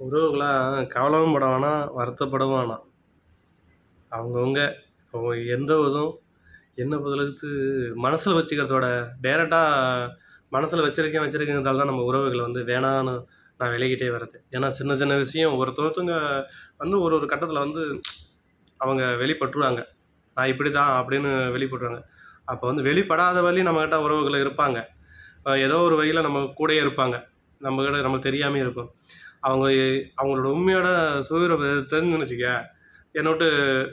உறவுகளாக கவலையும் பட வேணாம் வருத்தப்படவும் வேணாம். அவங்கவுங்க அவங்க எந்த இதுவும் என்ன பொறுத்தளவுக்கு மனசில் வச்சுக்கிறதோட டேரெக்டாக மனசில் வச்சிருக்கேன் வச்சுருக்கேங்கிறதால தான் நம்ம உறவுகளை வந்து வேணான்னு நான் விலகிட்டே வர்றது. ஏன்னா சின்ன சின்ன விஷயம் ஒருத்தொருத்தவங்க வந்து ஒரு ஒரு கட்டத்தில் வந்து அவங்க வெளிப்பட்டுருவாங்க. நான் இப்படி தான் அப்படின்னு வெளிப்பட்டுருவாங்க. அப்போ வந்து வெளிப்படாத வழி நம்மக்கிட்ட உறவுகள் இருப்பாங்க. ஏதோ ஒரு வகையில் நம்ம கூடயே இருப்பாங்க. நம்மக்கிட்ட நமக்கு தெரியாமே இருக்கும் அவங்க அவங்களோட உண்மையோட சுதந்திரம் தெரிஞ்சுன்னு வச்சுக்க என்னை விட்டு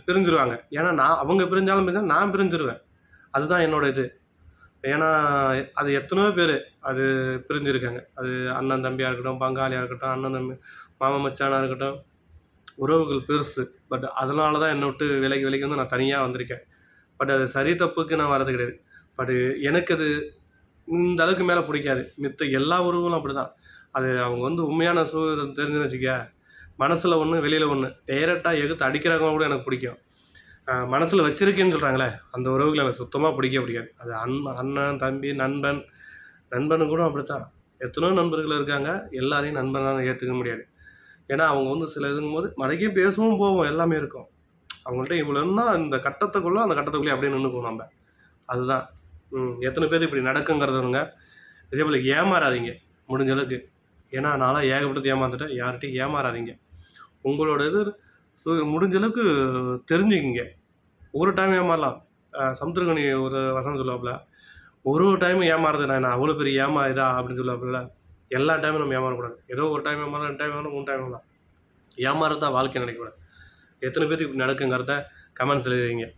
பிரிஞ்சிருவாங்க. ஏன்னா நான் அவங்க பிரிஞ்சாலும் பிரிஞ்சாலும் நான் பிரிஞ்சிருவேன். அதுதான் என்னோட இது. ஏன்னா அது எத்தனையோ பேர் அது பிரிஞ்சிருக்காங்க. அது அண்ணன் தம்பியாக இருக்கட்டும் பங்காளியாக இருக்கட்டும் அண்ணன் தம்பி மாமன் மச்சானாக இருக்கட்டும் உறவுகள் பெருசு. பட் அதனால தான் என்னை விட்டு விலைக்கு விலைக்கு வந்து நான் தனியாக வந்திருக்கேன். பட் அது சரி தப்புக்கு நான் வர்றது கிடையாது. பட் எனக்கு அது இந்த அளவுக்கு மேலே பிடிக்காது. மித்த எல்லா உறவுகளும் அப்படி தான் அது அவங்க வந்து உண்மையான சூழல் தெரிஞ்சுன்னு வச்சுக்க. மனசில் ஒன்று வெளியில் ஒன்று டைரெக்டாக எகுத்து அடிக்கிறவங்க கூட எனக்கு பிடிக்கும். மனசில் வச்சிருக்கேன்னு சொல்கிறாங்களே அந்த உறவுகளை எனக்கு சுத்தமாக பிடிக்க பிடிக்காது. அது அன் அண்ணன் தம்பி நண்பன் நண்பனு கூட அப்படித்தான். எத்தனையோ நண்பர்கள் இருக்காங்க எல்லாரையும் நண்பனாக ஏற்றுக்க முடியாது. ஏன்னா அவங்க வந்து சில இதுங்கும் போது மறைக்கும் பேசவும் போவோம் எல்லாமே இருக்கும். அவங்கள்ட்ட இவ்வளோன்னா இந்த கட்டத்துக்குள்ளே அந்த கட்டத்துக்குள்ளே அப்படியே நின்றுக்குவோம் நம்ம. அதுதான். எத்தனை பேர் இப்படி நடக்குங்கிறதுங்க இதே போல் ஏமாறாதீங்க முடிஞ்ச அளவுக்கு. ஏன்னா நான்லாம் ஏகப்பட்டது ஏமாந்துட்டேன். யார்கிட்டையும் ஏமாறாதீங்க. உங்களோட இது சு- முடிஞ்ச அளவுக்கு தெரிஞ்சுக்கிங்க. ஒரு டைம் ஏமாறலாம். அஹ் சமுத்திரகனி ஒரு வசனம் சொல்லுவாப்புல ஒரு ஒரு டைம் ஏமாறது நான் அவ்வளோ பெரிய ஏமா இதா? அப்படின்னு சொல்லுவாப்புல. எல்லா டைமும் நம்ம ஏமாறக்கூடாது. ஏதோ ஒரு டைம் ஏமாறலாம் ரெண்டு டைம் ஏமாறலாம் மூணு டைம் ஏமாறலாம். ஏமாறது தான் வாழ்க்கை நினைக்கக்கூடாது. எத்தனை பேருக்கு இப்படி நடக்குங்கிறத கமெண்ட்ஸ் எழுதுவீங்க.